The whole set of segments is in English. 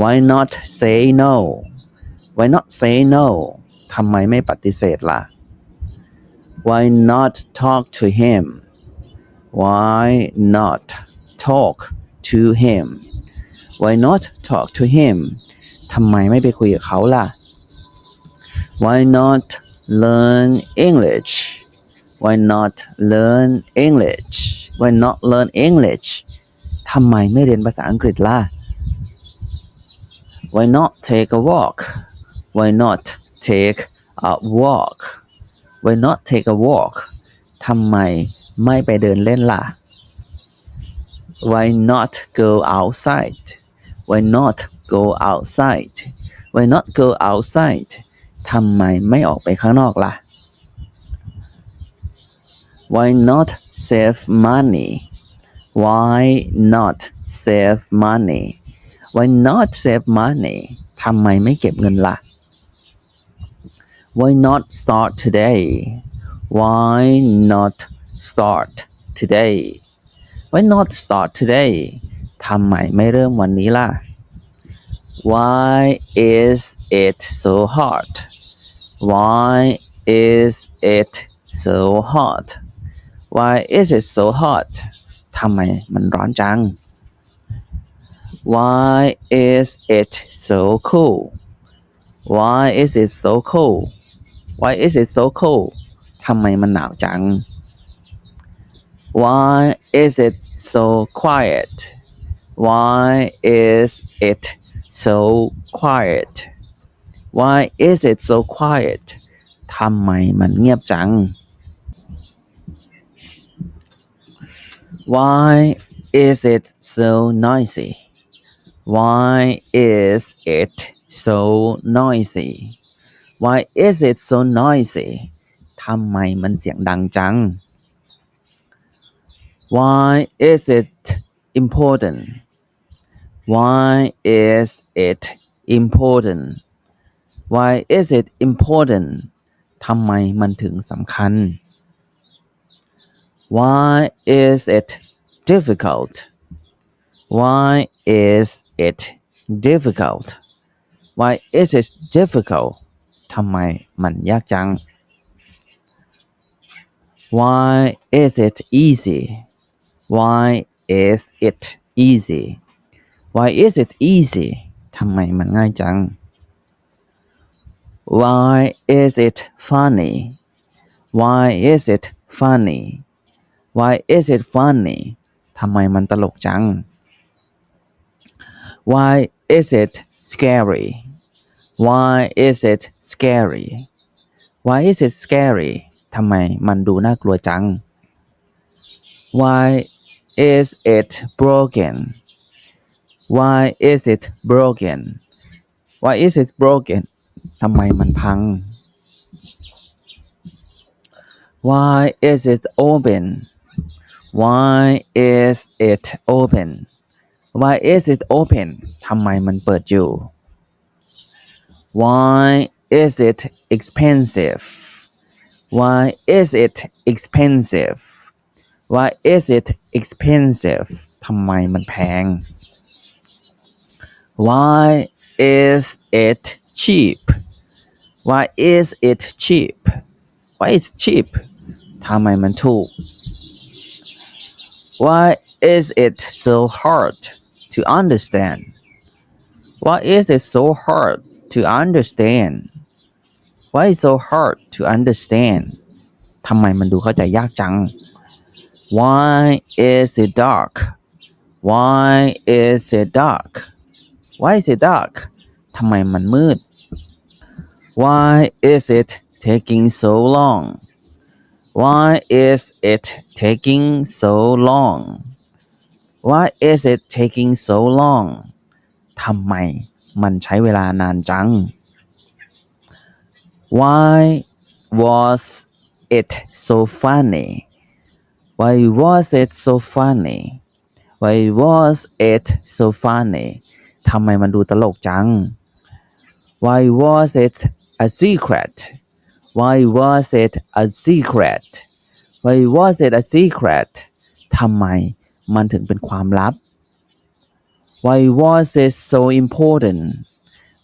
why not say no why not say no ทำไมไม่ปฏิเสธล่ะ why not talk to him why not talk to him why not talk to him ทำไมไม่ไปคุยกับเขาล่ะ why not learn English why not learn English why not learn English ทำไมไม่เรียนภาษาอังกฤษล่ะ why not take a walk why not take a walk why not take a walk ทำไมไม่ไปเดินเล่นล่ะ why not go outside why not go outside why not go outside ทำไมไม่ออกไปข้างนอกล่ะ why not save money why not save money Why not save money ทำไมไม่เก็บเงินล่ะ why not start today why not start today why not start today ทำไมไม่เริ่มวันนี้ล่ะ why is it so hot why is it so hot why is it so hot ทำไมมันร้อนจัง why is it so cool why is it so cool why is it so cool ทำไมมันหนาวจัง why is it so quiet why is it so quiet why is it so quiet ทำไมมันเงียบจัง why is it so noisy why is it so noisy why is it so noisy ทำไมมันเสียงดังจัง why is it important why is it important why is it important ทำไมมันถึงสำคัญ why is it difficult why is it difficult why is it difficult ทำไมมันยากจัง why is it easy why is it easy why is it easy ทำไมมันง่ายจัง why is it funny why is it funny why is it funny ทำไมมันตลกจัง why is it scary why is it scary why is it scary ทำไมมันดูน่ากลัวจัง why is it broken why is it broken why is it broken ทำไมมันพัง why is it open why is it open why is it open ทำไมมันเปิดอยู่ why is it expensive why is it expensive why is it expensive ทำไมมันแพง why is it cheap why is it cheap why is cheap ทำไมมันถูก why is it so hard to understand why is it so hard to understand why is so hard to understand ทำไมมันดูเข้าใจยากจัง why is it dark why is it dark why is it dark ทำไมมันมืด why is it taking so long why is it taking so long Why is it taking so long ทำไมมันใช้เวลานานจัง why was it so funny why was it so funny why was it so funny ทำไมมันดูตลกจัง why was it a secret why was it a secret why was it a secret ทำไม มันถึงเป็นความลับ Why was it so important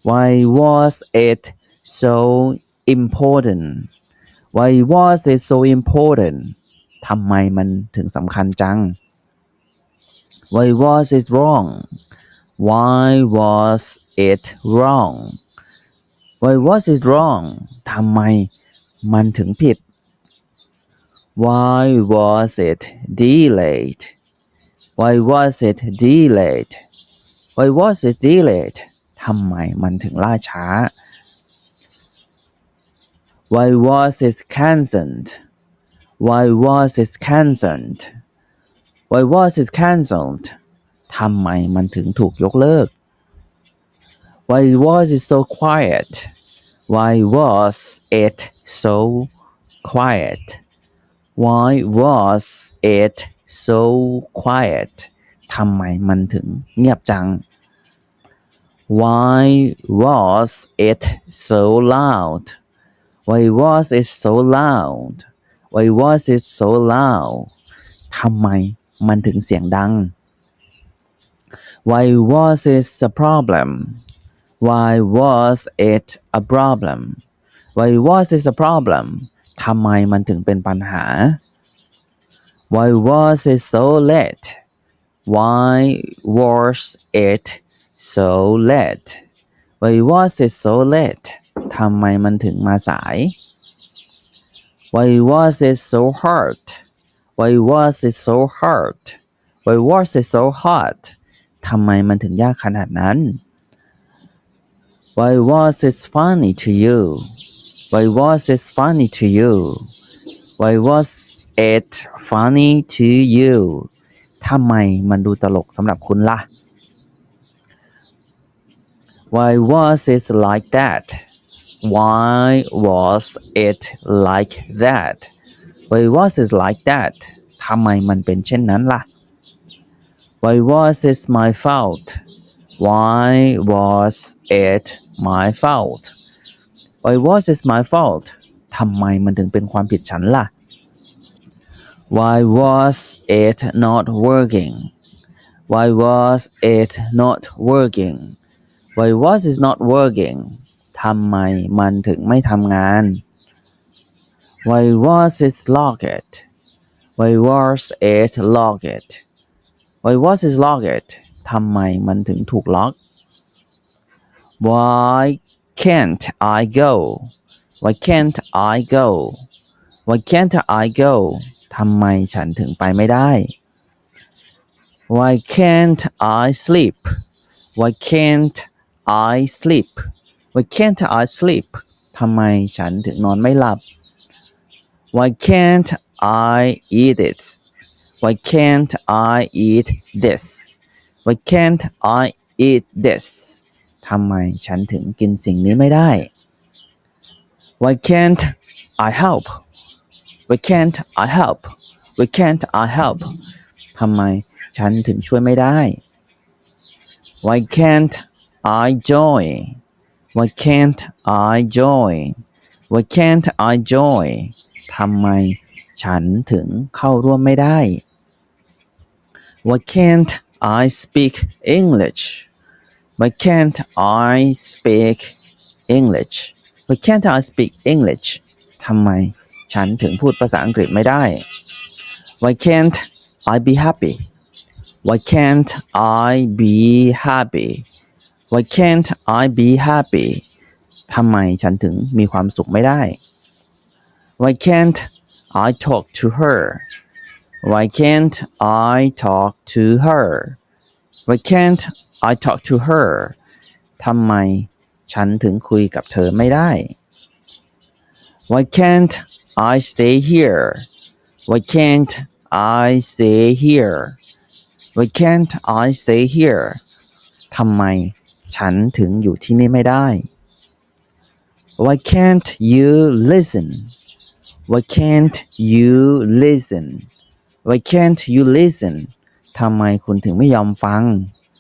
Why was it so important Why was it so important ทำไมมันถึงสำคัญจัง Why was it wrong Why was it wrong Why was it wrong ทำไมมันถึงผิด Why was it delayed Why was it delayed Why was it delayed ทำไมมันถึงล่าช้า Why was it cancelled Why was it cancelled Why was it cancelled ทำไมมันถึงถูกยกเลิก Why was it so quiet Why was it so quiet Why was it so quiet ทำไมมันถึงเงียบจัง Why was it so loud Why was it so loud Why was it so loud ทำไมมันถึงเสียงดัง Why was it a problem Why was it a problem Why was it a problem ทำไมมันถึงเป็นปัญหา Why was it so late Why was it so late Why was it so late ทำไมมันถึงมาสาย Why was it so hard Why was it so hard Why was it so hard ทำไมมันถึงยากขนาดนั้น Why was it funny to you Why was it funny to you Why was it funny to you ทำไมมันดูตลกสำหรับคุณล่ะ Why was it like that Why was it like that Why was it like that ทำไมมันเป็นเช่นนั้นล่ะ Why was it my fault Why was it my fault Why was it my fault ทำไมมันถึงเป็นความผิดฉันล่ะ Why was it not working Why was it not working Why was it not working ทำไมมันถึงไม่ทำงาน Why was it locked Why was it locked Why was it locked ทำไมมันถึงถูกล็อก Why can't I go Why can't I go Why can't I go ทำไมฉันถึงไปไม่ได้ Why can't I sleep Why can't I sleep Why can't I sleep ทำไมฉันถึงนอนไม่หลับ Why can't I eat it Why can't I eat this Why can't I eat this ทำไมฉันถึงกินสิ่งนี้ไม่ได้ Why can't I help Why can't I help Why can't I help ทำไมฉันถึงช่วยไม่ได้ Why can't I join Why can't I join Why can't I join ทำไมฉันถึงเข้าร่วมไม่ได้ Why can't I speak English Why can't I speak English Why can't I speak English ทำไม ฉันถึงพูดภาษาอังกฤษไม่ได้ Why can't I be happy Why can't I be happy Why can't I be happy ทำไมฉันถึงมีความสุขไม่ได้ Why can't I talk to her Why can't I talk to her Why can't I talk to her ทำไมฉันถึงคุยกับเธอไม่ได้ Why can't I stay here Why can't I stay here Why can't I stay here ทำไมฉันถึงอยู่ที่นี่ไม่ได้ Why can't you listen Why can't you listen Why can't you listen ทำไมคุณถึงไม่ยอมฟัง